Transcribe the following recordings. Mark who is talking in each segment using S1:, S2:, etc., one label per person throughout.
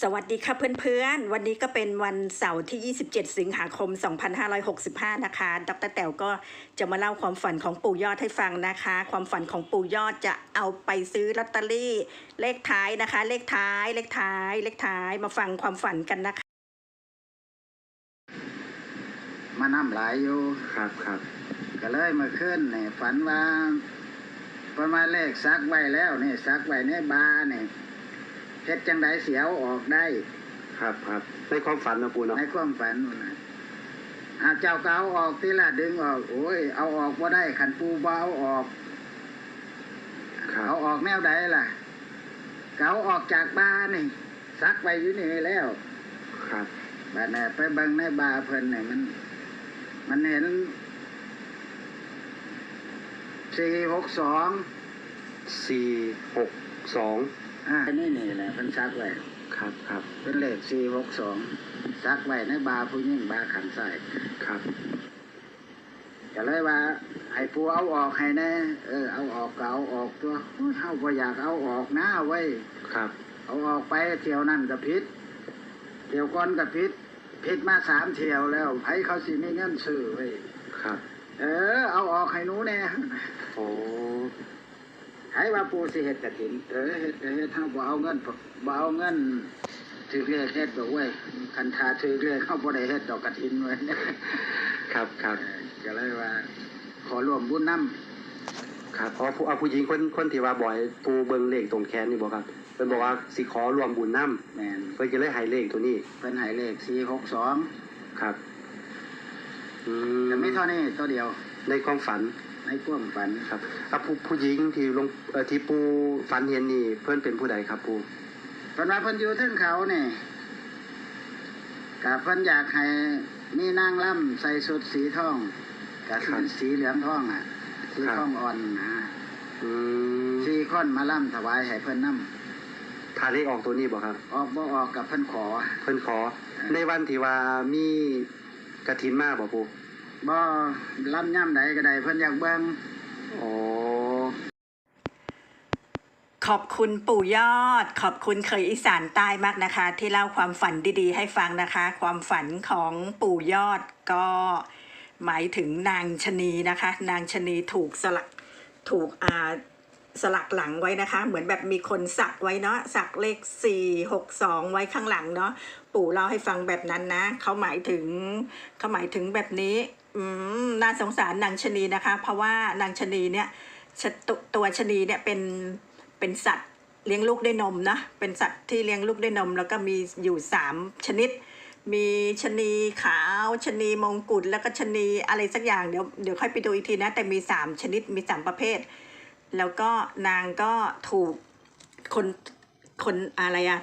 S1: สวัสดีค่ะเพื่อนๆ วันนี้ก็เป็นวันเสาร์ที่ 27 สิงหาคม 2565 นะคะ ดรแต๋วก็จะมาเล่าความฝันของปู่ยอดให้ฟังนะคะ ความฝันของปู่ยอดจะเอาไปซื้อลอตเตอรี่ เลขท้ายนะคะ เลขท้าย เลขท้าย เลขท้าย มาฟังความฝันกันนะคะ
S2: มาน้ำหลายอยู่
S3: ครับครับ
S2: ก็เลยมาขึ้นเนี่ยฝันว่าประมาณเลขซักไว้แล้วเนี่ยซักไว้ในบาร์นี่ย เฮ็ดจังไดเสียวออกได้
S3: ครับครับในความฝันนะปูเนาะ
S2: ในความฝันนั่นน่ะอาเจ้าเกเอาออกทีละดึงออก โอ้ย เอาออกบ่ได้ขันปูบ่เอาออก
S3: ครับ
S2: เอาออกแนวใดล่ะ เกเอาออกจากบาร์นี่ซักไว้อยู่นี่แล้ว
S3: ครับ
S2: บัดนี้ไปเบิ่งในบาร์เพิ่นนี่มัน มันเห็นสี่หกสอง
S3: สี่หกสอง
S2: อ่านี่นี่แหละเพิ่นซักไว้
S3: ครับครับ
S2: เป็นเลขสี่หกสองซักไว้ในบาร์ผู้หญิงบาร์ขันใส่
S3: ครับ
S2: ก็เลยว่าให้ผู้เอาออกให้แน่เออเอาออกก็เอาออกตัวโอ้ยเฮาบ่อยากเอาออกนะไว้ย
S3: ครับ
S2: เอาออกไปเที่ยวนั่นก็ผิดเที่ยวก่อนก็ผิดผิดมาสามเที่ยวแล้วไผเขาสิมีเงินซื้อไว้ย
S3: ครับ
S2: เออ เอาออกให้หนูแน่
S3: โอ้
S2: ให้ว่าปูสิเฮ็ดกฐินเออเฮ็ดก็เฮ็ดเฮาบ่เอาเงินบ่เอาเงินถือเลขเฮ็ดดอกเว้ยคันทาถือเลขเฮาบ่ได้เฮ็ดดอกกฐินเว้ย
S3: ครับครับ
S2: เออก็เลยว่า ขอร่วมบุญนํ
S3: ครับเพราะผู้เอาผู้หญิงคนคนที่ว่าบ่อยปูเบิ่งเลขตรงแขนนี่บ่ครับเพิ่นบอกว่าสิขอรวมบุญนำ
S2: แม่น
S3: เพิ่นก็เลยให้เลขตัวนี้
S2: เพิ่นให้เลข462
S3: ครับอืม
S2: ก็มีเท่านี้ตัวเดียว
S3: ในความฝัน
S2: ในความฝัน
S3: ครับอะผู้ผู้หญิงที่ลงเอ่อที่ปูฝันเห็นนี่เพิ่นเป็นผู้ใดครับปู
S2: เพิ่นว่าเพิ่นอยู่เทึงเขานี่ก็เพิ่นอยากให้มีนางล่ำใส่ชุดสีทองกับสีเหลืองทองอะ สีทองอ่อนนะ
S3: อืม
S2: สี่คนมาล่ำถวายให้เพิ่นนํ
S3: ถ้าเลขออกตัวนี้บ่ครับ
S2: ออกบ่ออกกับเพิ่นขอ
S3: เพิ่นขอ ในวันที่ว่ามีกระถินมาบ่ปู
S2: บ่ล่ำย่ำใดก็ได้เพิ่นอยากเบิ่ง
S3: อ๋อ
S1: ขอบคุณปู่ยอด ขอบคุณเคยอีสานใต้มากนะคะ ที่เล่าความฝันดีๆ ให้ฟังนะคะ ความฝันของปู่ยอดก็หมายถึงนางชะนีนะคะ นางชะนีถูกสลักถูกอ่าสลักหลังไว้นะคะ เหมือนแบบมีคนสักไว้เนาะสักเลขสี่หกสองไว้ข้างหลังเนาะปู่เล่าให้ฟังแบบนั้นนะ เขาหมายถึงเขาหมายถึงแบบนี้ อืมน่าสงสารนางชนีนะคะ เพราะว่านางชนีเนี่ยตตัวชนีเนี่ยเป็นเป็นสัตว์เลี้ยงลูกด้วยนมนะเป็นสัตว์ที่เลี้ยงลูกด้วยนม แล้วก็มีอยู่สามชนิด มีชนีขาวชนีมงกุฎแล้วก็ชนีอะไรสักอย่างเดี๋ยวเดี๋ยวค่อยไปดูอีกทีนะ แต่มีสามชนิดมีสามประเภท แล้วก็นางก็ถูกคนคนอะไรอะ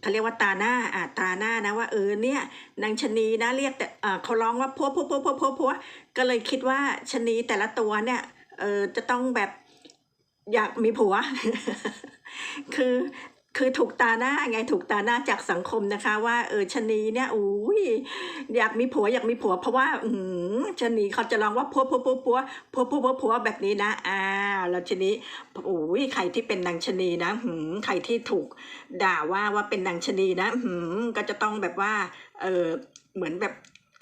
S1: เขาเรียกว่าตาหน้าอ่าตาหน้านะว่าเออเนี่ยนางชนีนะเรียกแต่เขาร้องว่าพัวพัวพัวพัวพัวพัวก็เลยคิดว่าชนีแต่ละตัวเนี่ยเออจะต้องแบบอยากมีผัว คือ คือถูกตาหน้าไงถูกตาหน้าจากสังคมนะคะ ว่าเออชนีเนี่ยอุ้ยอยากมีผัวอยากมีผัว เพราะว่าอืมชนีเขาจะร้องว่าผัวผัวผัวผัวผัวผัวผัวผัวแบบนี้นะอ่าแล้วทีนี้โอ้ยใครที่เป็นนางชนีนะหืมใครที่ถูกด่าว่าว่าเป็นนางชนีนะหืมก็จะต้องแบบว่าเออเหมือนแบบ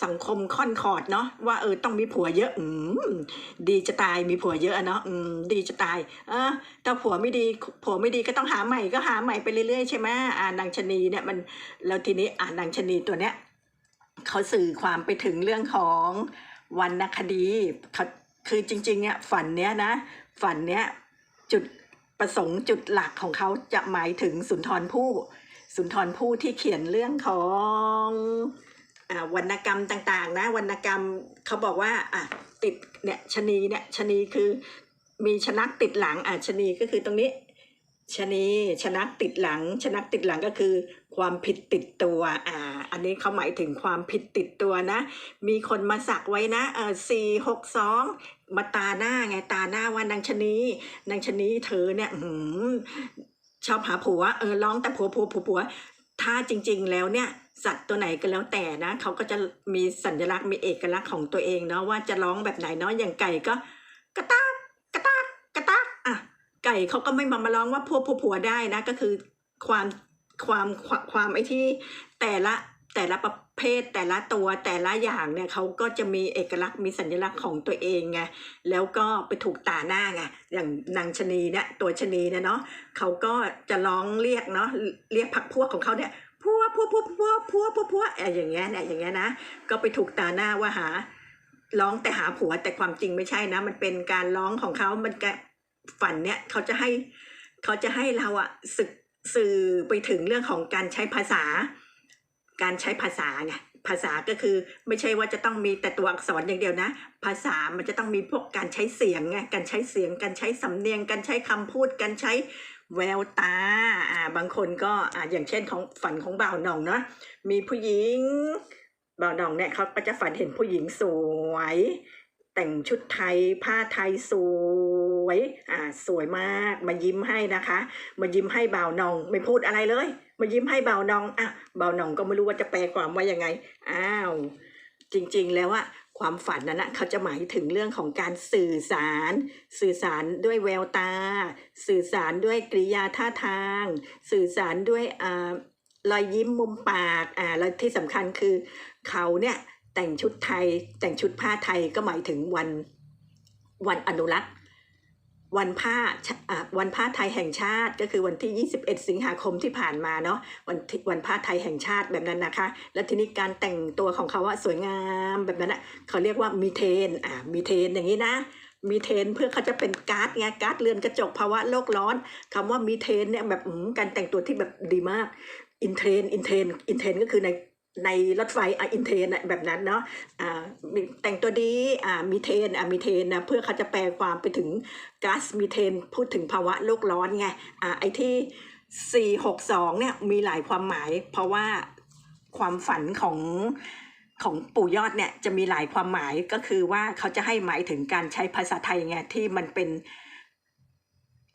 S1: สังคมค่อนคอร์ดเนาะว่าเออต้องมีผัวเยอะ อืมดีจะตายมีผัวเยอะเนาะอืมดีจะตาย เออถ้าผัวไม่ดีผัวไม่ดีก็ต้องหาใหม่ก็หาใหม่ไปเรื่อยๆใช่ไหมอ่านางชะนีเนี่ยมันแล้วทีนี้อ่านางชะนีตัวเนี้ยเขาสื่อความไปถึงเรื่องของวรรณคดีเขาคือจริงๆเนี่ยฝันเนี้ยนะ ฝันเนี้ยจุดประสงค์จุดหลักของเขาจะหมายถึงสุนทรภู่สุนทรภู่ที่เขียนเรื่องของ วรรณกรรมต่างๆ นะวรรณกรรมเขาบอกว่าอะติดเนี่ยชะนีเนี่ยชะนีคือมีชนักติดหลังอะชะนีก็คือตรงนี้ชะนีชนักติดหลัง ชนักติดหลังก็คือ ความผิดติดตัวอ่าอันนี้เขาหมายถึงความผิดติดตัวนะ มีคนมาสักไว้นะเออสี่หกสองมาตาหน้าไงตาหน้าว่านางชะนีนางชะนีเธอเนี่ยหือชอบหาผัวเออร้องแต่ผัวผัวผัวผัวถ้าจริง ๆ แล้วเนี่ย สัตว์ตัวไหนก็แล้วแต่นะเขาก็จะมีสัญลักษณ์มีเอกลักษณ์ของตัวเองเนาะว่าจะร้องแบบไหนเนาะอย่างไก่ก็กระตากกระตากกระตากอะไก่เขาก็ไม่มามาร้องว่าผัวผัวผัวได้นะก็คือความความความไอ้ที่แต่ละแต่ละประเภทแต่ละตัวแต่ละอย่างเนี่ยเขาก็จะมีเอกลักษณ์มีสัญลักษณ์ของตัวเองไงแล้วก็ไปถูกตาหน้าไงอย่างนางชนีเนี่ยตัวชนีเนี่ยเนาะเขาก็จะร้องเรียกเนาะเรียกพักพวกของเขาเนี่ย พวกพวกพวกพวกพวกพวกพวกอะอย่างเงี้ยเนี่ยอย่างเงี้ยนะ ก็ไปถูกตาหน้าว่าหา ร้องแต่หาผัวแต่ความจริงไม่ใช่นะ มันเป็นการร้องของเขามันแกฝันเนี่ยเขาจะให้เขาจะให้เราอะสึกสื่อไปถึงเรื่องของการใช้ภาษา การใช้ภาษาไงภาษาก็คือไม่ใช่ว่าจะต้องมีแต่ตัวอักษรอย่างเดียวนะ ภาษามันจะต้องมีพวกการใช้เสียงไงการใช้เสียง การใช้สำเนียง การใช้คำพูด การใช้ แววตาอ่าบางคนก็อ่าอย่างเช่นของฝันของบ่าวหน่องเนาะมีผู้หญิงบ่าวดองเนี่ยเขาก็จะฝันเห็นผู้หญิงสวย แต่งชุดไทยผ้าไทยสวยอ่าสวยมากมายิ้มให้นะคะ มายิ้มให้บ่าวนองไม่พูดอะไรเลย มายิ้มให้บ่าวนองอะบ่าวนองก็ไม่รู้ว่าจะแปลความว่ายังไงอ้าว จริงๆ แล้วอะความฝันนั้นนะเขาจะหมายถึงเรื่องของการสื่อสาร สื่อสารด้วยแววตา สื่อสารด้วยกริยาท่าทาง สื่อสารด้วยอ่ารอยยิ้มมุมปากอ่าแล้วที่สำคัญคือเขาเนี่ยแต่งชุดไทยแต่งชุดผ้าไทยก็หมายถึงวันวันอนุรักษ์ วันผ้าชวันผ้าไทยแห่งชาติ ก็คือวันที่ 21 สิงหาคมที่ผ่านมาเนาะวันวันผ้าไทยแห่งชาติแบบนั้นนะคะ แล้วทีนี้การแต่งตัวของเขาว่าสวยงามแบบนั้นอะเขาเรียกว่ามีเทนอ่ามีเทนอย่างนี้นะมีเทนเพื่อเขาจะเป็นกา๊าซไงก๊าซเรือนกระจกภาวะโลกร้อนคำว่ามีเทนเนี่ยแบบอืมการแต่งตัวที่แบบดีมากอินเทรนอินเทรนอินเทรนก็คือใน ในรถไฟอินเทนแบบนั้นเนาะอ่ามีแต่งตัวดีอ่ามีเทนอะมีเทนนะเพื่อเขาจะแปลความไปถึงก๊าซมีเทน พูดถึงภาวะโลกร้อนไงอ่าไอ้ที่ 462 เนี่ยมีหลายความหมาย เพราะว่าความฝันของของปู่ยอดเนี่ยจะมีหลายความหมายก็คือว่าเขาจะให้หมายถึงการใช้ภาษาไทยไงที่มันเป็น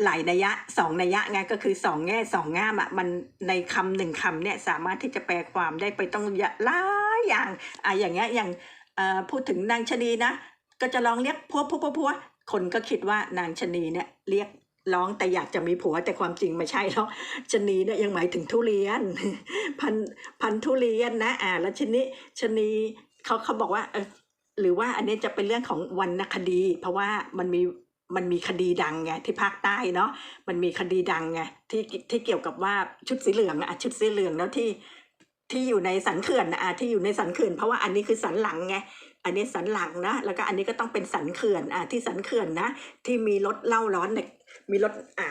S1: หลายนัยยะสองนัยยะไงก็คือสองแง่สองง่ามอะมันในคำหนึ่งคำเนี่ยสามารถที่จะแปลความได้ไปต้องหลายอย่างอะอย่างเงี้ยอย่างพูดถึงนางชะนีนะ ก็จะลองเรียกพัวพัวพัวคนก็คิดว่านางชะนีเนี่ยเรียกร้องแต่อยากจะมีผัวแต่ความจริงไม่ใช่หรอกชะนีเนี่ยยังหมายถึงทุเรียน พันพันทุเรียนนะอ่าแล้วชนิชะนีเขาเขาบอกว่าเออหรือว่าอันนี้จะเป็นเรื่องของวรรณคดี เพราะว่ามันมี มันมีคดีดังไงที่ภาคใต้เนาะมันมีคดีดังไงที่ที่เกี่ยวกับว่าชุดสีเหลืองอะชุดสีเหลืองแล้วที่ที่อยู่ในสันเขื่อนอะที่อยู่ในสันเขื่อนเพราะว่าอันนี้คือสันหลังไงอันนี้สันหลังนะแล้วก็อันนี้ก็ต้องเป็นสันเขื่อนอ่าที่สันเขื่อนนะ ที่มีรถเล่าร้อนเนี่ยมีรถอ่า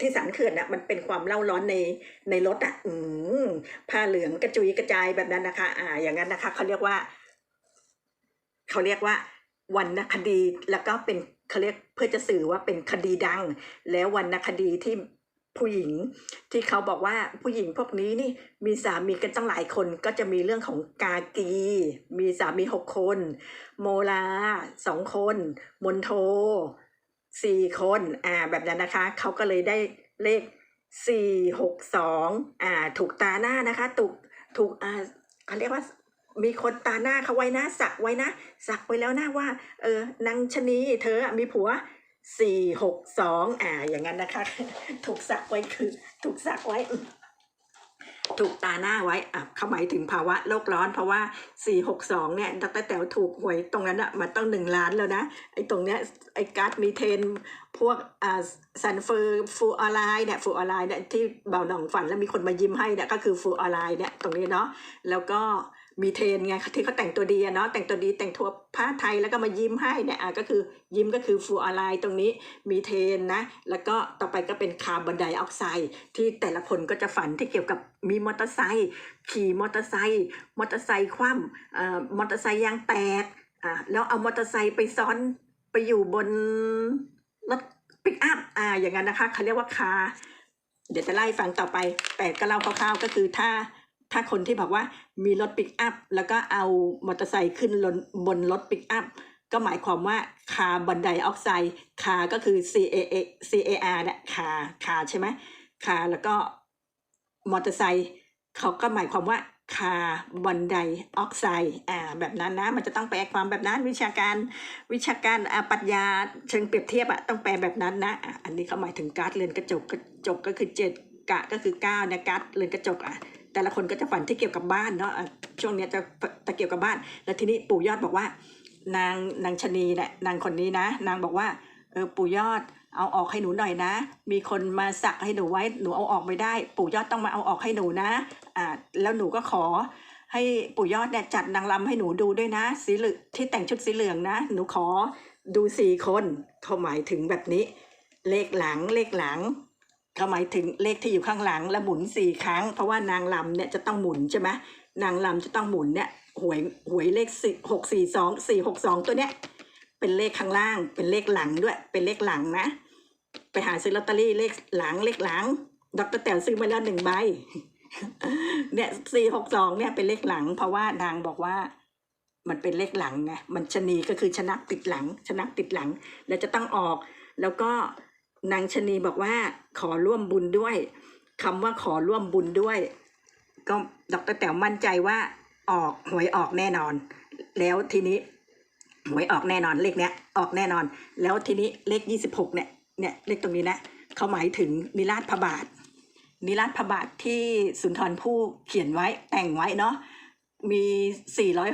S1: ที่สันเขื่อนนะมันเป็นความเล่าร้อนในในรถอะอืมผ้าเหลืองกระจุยกระจายแบบนั้นนะคะ อ่า อย่างนั้นนะคะเขาเรียกว่าเขาเรียกว่าวรรณคดีแล้วก็เป็น เขาเรียกเพื่อจะสื่อว่าเป็นคดีดัง แล้ววรรณคดีที่ผู้หญิงที่เขาบอกว่าผู้หญิงพวกนี้นี่มีสามีกันตั้งหลายคนก็จะมีเรื่องของกากี มีสามีหกคน โมลาสองคน มนโทสี่คนอ่าแบบนั้นนะคะ เขาก็เลยได้เลขสี่หกสองอ่าถูกตาหน้านะคะ ถูกถูกอ่าเขาเรียกว่า มีคนตาหน้าเขาไว้นะ สักไว้นะ สักไว้แล้วนะว่า เออนางชะนีเธอมีผัวสี่หกสองอ่าอย่างนั้นนะคะ ถูกสักไว้คือ ถูกสักไว้ ถูกตาหน้าไว้อะเขาหมายถึงภาวะโลกร้อน เพราะว่า462เนี่ยดรแต๋วถูกหวยตรงนั้นอะมันต้องหนึ่งล้านแล้วนะไอ้ตรงเนี้ยไอ้ก๊าซมีเทน พวกอ่าซันเฟอร์ฟูออไลน์เนี่ยฟูออไลน์เนี่ยที่เบาหนองฝันแล้วมีคนมายิ้มให้เนี่ยก็คือฟูออไลน์เนี่ยตรงนี้เนาะแล้วก็ มีเทนไงที่เขาแต่งตัวดีเนาะแต่งตัวดีแต่งทั่วผ้าไทยแล้วก็มายิ้มให้เนี่ยอะก็คือยิ้มก็คือฟูออนไลน์ตรงนี้มีเทนนะ แล้วก็ต่อไปก็เป็นคาร์บอนไดออกไซด์ที่แต่ละคนก็จะฝันที่เกี่ยวกับมีมอเตอร์ไซค์ขี่มอเตอร์ไซค์มอเตอร์ไซค์คว่ำเอ่อมอเตอร์ไซค์ยางแตกอ่าแล้วเอามอเตอร์ไซค์ไปซ้อนไปอยู่บนรถปิกอัพอ่าอย่างนั้นนะคะเขาเรียกว่าคาร์เดี๋ยวจะไล่ฟังต่อไป แต่ก็เล่าคร่าวๆก็คือถ้า ถ้าคนที่บอกว่ามีรถปิกอัพแล้วก็เอามอเตอร์ไซค์ขึ้นบนรถปิกอัพก็หมายความว่าคาร์บอนไดออกไซด์คาร์ก็คือ C A A C A R เนี่ยคาร์คาร์ใช่ไหมคาร์แล้วก็มอเตอร์ไซค์เขาก็หมายความว่าคาร์บอนไดออกไซด์อ่าแบบนั้นนะ มันจะต้องแปลความแบบนั้นวิชาการวิชาการอ่าปรัชญาเชิงเปรียบเทียบอะต้องแปลแบบนั้นนะอะอันนี้เขาหมายถึงก๊าซเรือนกระจกกระจกก็คือเจ็ด กะก็คือก้าวนะกัดเรือนกระจกอะแต่ละคนก็จะฝันที่เกี่ยวกับบ้านเนาะช่วงเนี้ยจะจะเกี่ยวกับบ้าน แล้วทีนี้ปู่ยอดบอกว่า นางนางชนีเนี่ยนางคนนี้นะ นางบอกว่าเออปู่ยอดเอาออกให้หนูหน่อยนะ มีคนมาสักให้หนูไว้หนูเอาออกไม่ได้ ปู่ยอดต้องมาเอาออกให้หนูนะอ่าแล้วหนูก็ขอให้ปู่ยอดเนี่ยจัดนางรำให้หนูดูด้วยนะ สีเหลืองที่แต่งชุดสีเหลืองนะ หนูขอดูสี่คนเขาหมายถึงแบบนี้ เลขหลังเลขหลัง เขาหมายถึงเลขที่อยู่ข้างหลังแล้วหมุนสี่ครั้ง เพราะว่านางรำเนี่ยจะต้องหมุนใช่ไหมนางรำจะต้องหมุนเนี่ยหวยหวยเลขสี่หกสี่สองสี่หกสองตัวเนี้ยเป็นเลขข้างล่าง เป็นเลขหลังด้วย เป็นเลขหลังนะ ไปหาซื้อลอตเตอรี่เลขหลังเลขหลังดรแต๋วซื้อมาแล้วหนึ่งใบเนี่ยสี่หกสองเนี่ยเป็นเลขหลัง เพราะว่านางบอกว่ามันเป็นเลขหลังไงมันชะนีก็คือชนะติดหลัง ชนะติดหลัง แล้วจะต้องออก แล้วก็ นางชนีบอกว่าขอร่วมบุญด้วยคำว่าขอร่วมบุญด้วย ก็ดรแต๋วมั่นใจว่าออกหวยออกแน่นอน แล้วทีนี้หวยออกแน่นอนเลขเนี้ยออกแน่นอน แล้วทีนี้เลขยี่สิบหกเนี่ยเนี่ยเลขตรงนี้นะเขาหมายถึงนิราชพระบาท นิราชพระบาทที่สุนทรภู่เขียนไว้แต่งไว้เนาะมี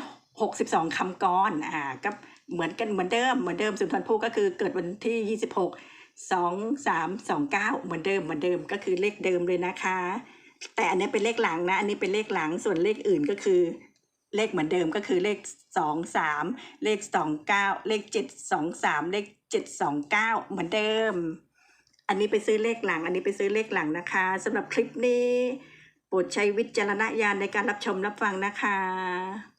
S1: 462คำกรอ่าก็เหมือนกันเหมือนเดิมเหมือนเดิมสุนทรภู่ก็คือเกิดวันที่26 2 3 2 9 เหมือนเดิมเหมือนเดิมก็คือเลขเดิมเลยนะคะ แต่อันนี้เป็นเลขหลังนะ อันนี้เป็นเลขหลังส่วนเลขอื่นก็คือ เลขเหมือนเดิมก็คือเลขสองสามเลขสองเก้าเลขเจ็ดสองสามเลขเจ็ดสองเก้าเหมือนเดิม อันนี้ไปซื้อเลขหลัง อันนี้ไปซื้อเลขหลังนะคะสำหรับคลิปนี้ โปรดใช้วิจารณญาณในการรับชมรับฟังนะคะ